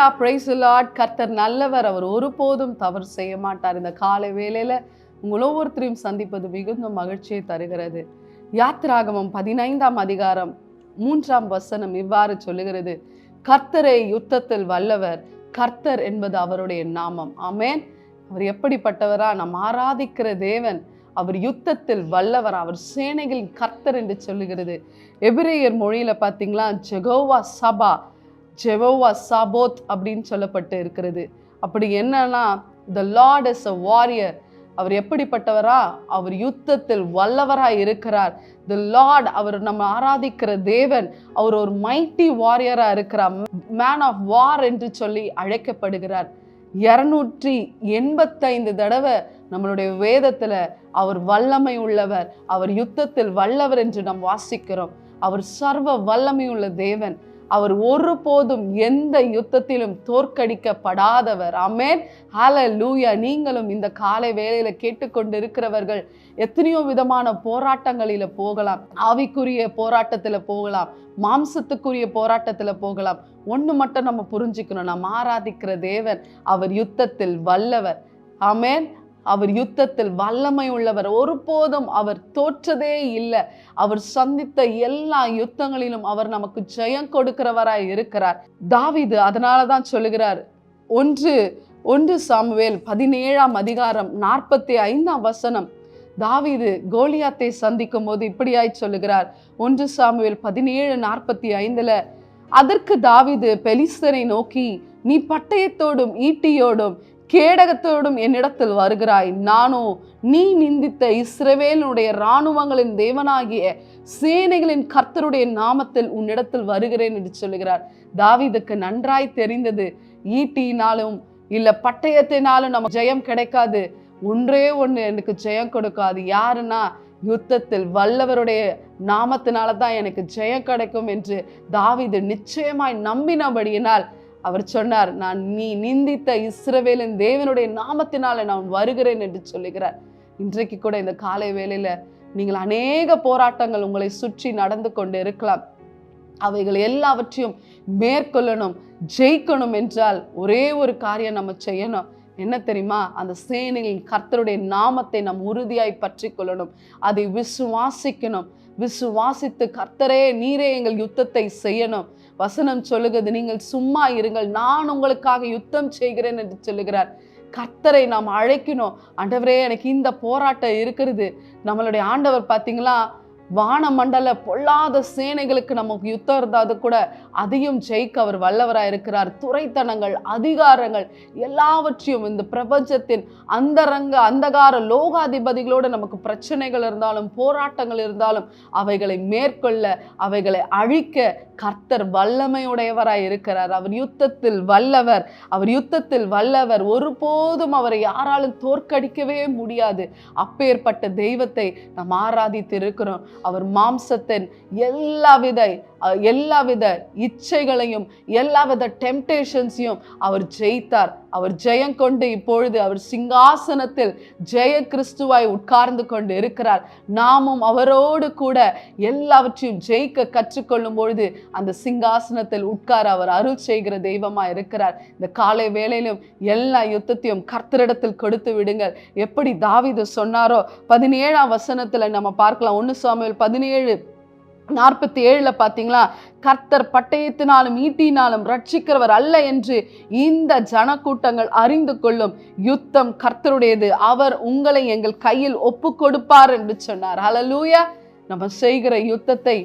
ஹalleluya praise lot கர்த்தர் நல்லவர் அவர் ஒருபோதும் தவறு செய்ய மாட்டார். இந்த காலை வேளையில உங்கள் ஒவ்வொருத்தரையும் சந்திப்பது மிகுந்த மகிழ்ச்சியை தருகிறது. யாத்திராகமம் பதினைந்தாம் அதிகாரம் மூன்றாம் வசனம் இவ்வாறு சொல்லுகிறது. கர்த்தரை யுத்தத்தில் வல்லவர். கர்த்தர் என்பது அவருடைய நாமம். ஆமேன். அவர் எப்படிப்பட்டவரா? நாம் ஆராதிக்கிற தேவன். அவர் யுத்தத்தில் வல்லவர். அவர் சேனைகளின் கர்த்தர் என்று சொல்லுகிறது. எபிரேயர் மொழியில பார்த்தீங்களா ஜெகோவா சபா. ஜெவோவா சாபோத் அப்படின்னு சொல்லப்பட்டு இருக்கிறது. அப்படி என்னன்னா the lord is a warrior அவர் எப்படிப்பட்டவரா? அவர் யுத்தத்தில் வல்லவராய் இருக்கிறார். த லார்ட் அவர் நம்ம ஆராதிக்கிற தேவன் அவர் ஒரு மைட்டி வாரியரா இருக்கிறார். மேன் ஆஃப் வார் என்று சொல்லி அழைக்கப்படுகிறார். இரநூற்றி எண்பத்தைந்து தடவை நம்மளுடைய வேதத்துல அவர் வல்லமை உள்ளவர் அவர் யுத்தத்தில் வல்லவர் என்று நாம் வாசிக்கிறோம். அவர் சர்வ வல்லமை உள்ள தேவன். அவர் ஒருபோதும் எந்த யுத்தத்திலும் தோற்கடிக்கப்படாதவர். அமேன் ஹால லூயா நீங்களும் இந்த காலை வேலையில கேட்டுக்கொண்டு இருக்கிறவர்கள் எத்தனையோ விதமான போராட்டங்களில போகலாம். ஆவிக்குரிய போராட்டத்துல போகலாம். மாம்சத்துக்குரிய போராட்டத்துல போகலாம். ஒன்று மட்டும் நம்ம புரிஞ்சுக்கணும். நம்ம ஆராதிக்கிற தேவன் அவர் யுத்தத்தில் வல்லவர். அமேன் அவர் யுத்தத்தில் வல்லமை உள்ளவர் ஒருபோதும் அவர் தோற்றதே இல்லை. அவர் சந்தித்த எல்லா யுத்தங்களிலும் அவர் நமக்கு ஜெயம் கொடுக்கிறவராய் இருக்கிறார். தாவிது அதனால தான் சொல்லுகிறார். ஒன்று ஒன்று சாமுவேல் பதினேழாம் அதிகாரம் நாற்பத்தி ஐந்தாம் வசனம். தாவிது கோலியாத்தை சந்திக்கும் போது இப்படியாய் சொல்லுகிறார். ஒன்று சாமுவேல் பதினேழு நாற்பத்தி ஐந்துல அதற்கு தாவிது பெலிஸ்தரை நோக்கி நீ பட்டயத்தோடும் ஈட்டியோடும் கேடகத்தோடும் என்னிடத்தில் வருகிறாய். நானோ நீ நிந்தித்த இஸ்ரவேலுடைய இராணுவங்களின் தேவனாகிய சேனைகளின் கர்த்தருடைய நாமத்தில் உன்னிடத்தில் வருகிறேன் என்று சொல்லுகிறார். தாவிதுக்கு நன்றாய் தெரிந்தது. ஈட்டினாலும் இல்லை பட்டயத்தினாலும் நம்ம ஜெயம் கிடைக்காது. ஒன்றே ஒன்று எனக்கு ஜெயம் கொடுக்காது. யாருன்னா யுத்தத்தில் வல்லவருடைய நாமத்தினால தான் எனக்கு ஜெயம் கிடைக்கும் என்று தாவிது நிச்சயமாய் நம்பினபடியினால் அவர் சொன்னார் நான் நீ நிந்தித்த இஸ்ரவேலின் தேவனுடைய நாமத்தினால நான் வருகிறேன் என்று சொல்லுகிறார். இன்றைக்கு கூட இந்த காலை வேளையில நீங்கள் அநேக போராட்டங்கள் உங்களை சுற்றி நடந்து கொண்டு இருக்கலாம். அவைகள் எல்லாவற்றையும் மேற்கொள்ளணும் ஜெயிக்கணும் என்றால் ஒரே ஒரு காரியம் நம்ம செய்யணும். என்ன தெரியுமா? அந்த சேனைகளின் கர்த்தருடைய நாமத்தை நம் உறுதியாய் பற்றி கொள்ளணும் அதை விசுவாசிக்கணும். விசுவாசித்து கர்த்தரே நீரே எங்கள் யுத்தத்தை செய்யணும். வசனம் சொல்லுகிறது நீங்கள் சும்மா இருங்கள் நான் உங்களுக்காக யுத்தம் செய்கிறேன் என்று சொல்லுகிறார். கர்த்தரை நாம் அழைக்கணும். ஆண்டவரே எனக்கு இந்த போராட்டம் இருக்கிறது. நம்மளுடைய ஆண்டவர் பார்த்தீங்களா வானமண்டல பொல்லாத சேனைகளுக்கு நமக்கு யுத்தம் இருந்தாது கூட அதையும் ஜெயிக்க அவர் வல்லவராக இருக்கிறார். துறைத்தனங்கள் அதிகாரங்கள் எல்லாவற்றையும் இந்த பிரபஞ்சத்தின் அந்தரங்க அந்தகார லோகாதிபதிகளோடு நமக்கு பிரச்சனைகள் இருந்தாலும் போராட்டங்கள் இருந்தாலும் அவைகளை மேற்கொள்ள அவைகளை அழிக்க கர்த்தர் வல்லமையுடையவராய் இருக்கிறார். அவர் யுத்தத்தில் வல்லவர் அவர் யுத்தத்தில் வல்லவர். ஒருபோதும் அவரை யாராலும் தோற்கடிக்கவே முடியாது. அப்பேற்பட்ட தெய்வத்தை நாம் ஆராதித்து இருக்கிறோம் அவர் மாம்சத்தின் எல்லாவித எல்லாவித இச்சைகளையும் எல்லாவித டெம்டேஷன்ஸையும் அவர் ஜெயித்தார். அவர் ஜெயம் கொண்டு இப்பொழுது அவர் சிங்காசனத்தில் ஜெய கிறிஸ்துவாய் உட்கார்ந்து கொண்டு இருக்கிறார். நாமும் அவரோடு கூட எல்லாவற்றையும் ஜெயிக்க கற்றுக்கொள்ளும் பொழுது அந்த சிங்காசனத்தில் உட்கார அவர் அருள் செய்கிற தெய்வமா இருக்கிறார். இந்த காலை வேளையிலும் எல்லா யுத்தத்தையும் கர்த்தரிடத்தில் கொடுத்து விடுங்கள். எப்படி தாவீது சொன்னாரோ பதினேழாம் வசனத்துல நம்ம பார்க்கலாம். ஒன்று சுவாமியில் பதினேழு நாற்பத்தி ஏழில் பார்த்தீங்களா கர்த்தர் பட்டயத்தினாலும் ஈட்டினாலும் ரட்சிக்கிறவர் அல்ல என்று இந்த ஜனக்கூட்டங்கள் அறிந்து கொள்ளும் யுத்தம் கர்த்தருடையது. அவர் உங்களை எங்கள் கையில் ஒப்பு கொடுப்பார் என்று சொன்னார். ஹலலூயா நம்ம செய்கிற யுத்தத்தை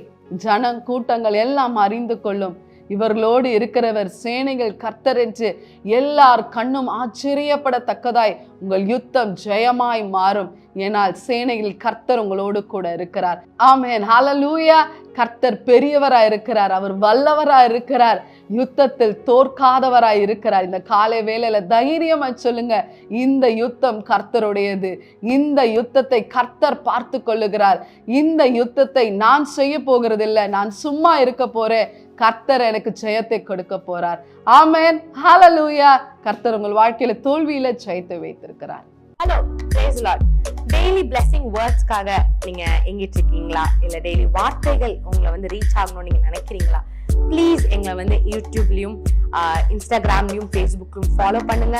ஜன கூட்டங்கள் எல்லாம் அறிந்து கொள்ளும். இவர்களோடு இருக்கிறவர் சேனைகள் கர்த்தர் என்று எல்லார் கண்ணும் ஆச்சரியப்படத்தக்கதாய் உங்கள் யுத்தம் ஜெயமாய் மாறும். ஏனால் சேனையில் கர்த்தர் உங்களோடு கூட இருக்கிறார். ஆமேன். ஹலலூயா கர்த்தர் பெரியவராய் இருக்கிறார். அவர் வல்லவராய் இருக்கிறார். யுத்தத்தில் தோற்காதவராய் இருக்கிறார். இந்த காலை வேலையில தைரியமா சொல்லுங்க. இந்த யுத்தம் கர்த்தருடையது. இந்த யுத்தத்தை கர்த்தர் பார்த்து கொள்ளுகிறார். இந்த யுத்தத்தை நான் செய்ய போகிறதில்லை. நான் சும்மா இருக்க போறேன். கர்த்தர் எனக்கு ஜெயத்தை கொடுக்க போறார். ஆமேன். ஹாலலூயா கர்த்தர் உங்கள் வாழ்க்கையில தோல்வியில ஜெயத்தை வைத்திருக்கிறார். Hello praise lord daily blessing வேர்ட்ஸ்க்காக நீங்க எங்கிட்டு இருக்கீங்களா? இல்ல டெய்லி வார்த்தைகள் உங்களை வந்து ரீச் ஆகணும்னு நீங்க நினைக்கிறீங்களா? ப்ளீஸ் எங்களை வந்து யூடியூப்லயும் இன்ஸ்டாகிராம்லயும் ஃபேஸ்புக்லயும் ஃபாலோ பண்ணுங்க.